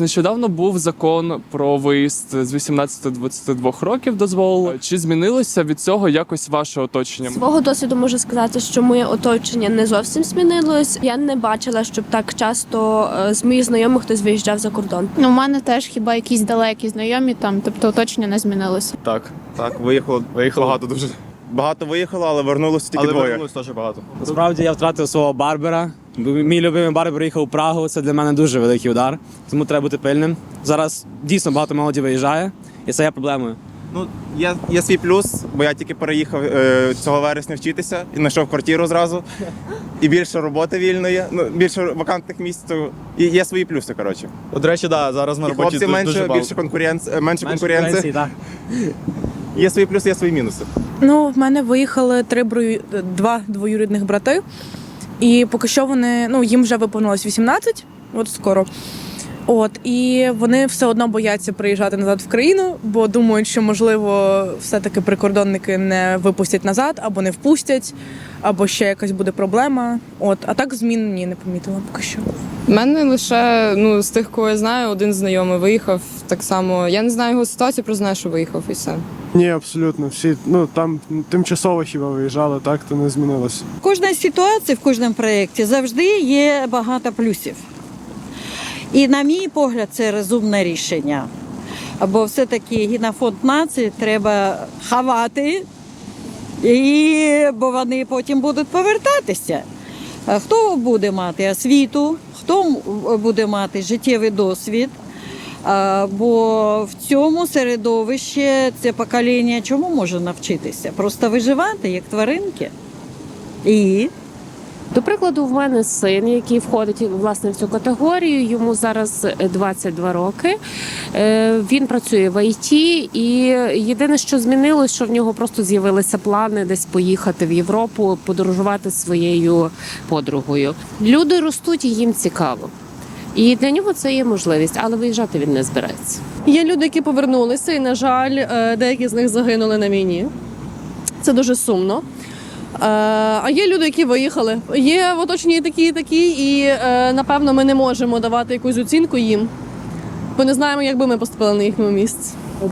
Нещодавно був закон про виїзд з 18 до 22 років дозволу. Чи змінилося від цього якось ваше оточення? Свого досвіду можу сказати, що моє оточення не зовсім змінилось. Я не бачила, щоб так часто е, з моїх знайомих хтось виїжджав за кордон. Ну, у мене теж хіба якісь далекі знайомі там, тобто оточення не змінилося. Так, так, виїхало, виїхало багато дуже. Багато виїхало, але вернулося тільки Але двоє. вернулось теж багато. Насправді я втратив свого барбера. Мій любимий барбер їхав у Прагу. Це для мене дуже великий удар. Тому треба бути пильним. Зараз дійсно багато молоді виїжджає, і це є проблемою. Ну, є, є свій плюс, бо я тільки переїхав е, цього вересня вчитися і знайшов квартиру зразу. І більше роботи вільної, ну більше вакантних місць. То і є свої плюси, коротше. От, до речі, да, зараз на І роботі хлопці дуже, менше, дуже багато. більше конкуренції, менше Менше конкуренції. конкуренції, так. Є свої плюси, є свої мінуси. Ну, в мене виїхали три брою... два двоюрідних брати, і поки що вони ну їм вже виповнилось 18, от скоро. От і вони все одно бояться приїжджати назад в країну, бо думають, що можливо все-таки прикордонники не випустять назад або не впустять, або ще якась буде проблема. От, а так змін ні, не помітила поки що. У мене лише ну з тих, кого я знаю, один знайомий виїхав так само. Я не знаю його ситуацію, просто знаю, що виїхав і все. Ні, абсолютно. Всі ну там тимчасово хіба виїжджали, так то не змінилося. В кожній ситуації, в кожному проєкті завжди є багато плюсів. І, на мій погляд, це розумне рішення. Бо все-таки генофонд нації треба ховати, і, бо вони потім будуть повертатися. Хто буде мати освіту, хто буде мати життєвий досвід. Бо в цьому середовищі це покоління чому може навчитися? Просто виживати, як тваринки. І До прикладу, в мене син, який входить власне в цю категорію. Йому зараз е, 22 роки. Е, Він працює в ІТ, і єдине, що змінилось, що в нього просто з'явилися плани десь поїхати в Європу, подорожувати своєю подругою. Люди ростуть і їм цікаво. І для нього це є можливість, але виїжджати він не збирається. Є люди, які повернулися, і, на жаль, е, деякі з них загинули на війні. Це дуже сумно. Е, А є люди, які виїхали. Є в оточенні такі, і такі, і е, напевно ми не можемо давати якусь оцінку їм, бо не знаємо, як би ми поступили на їхньому місці.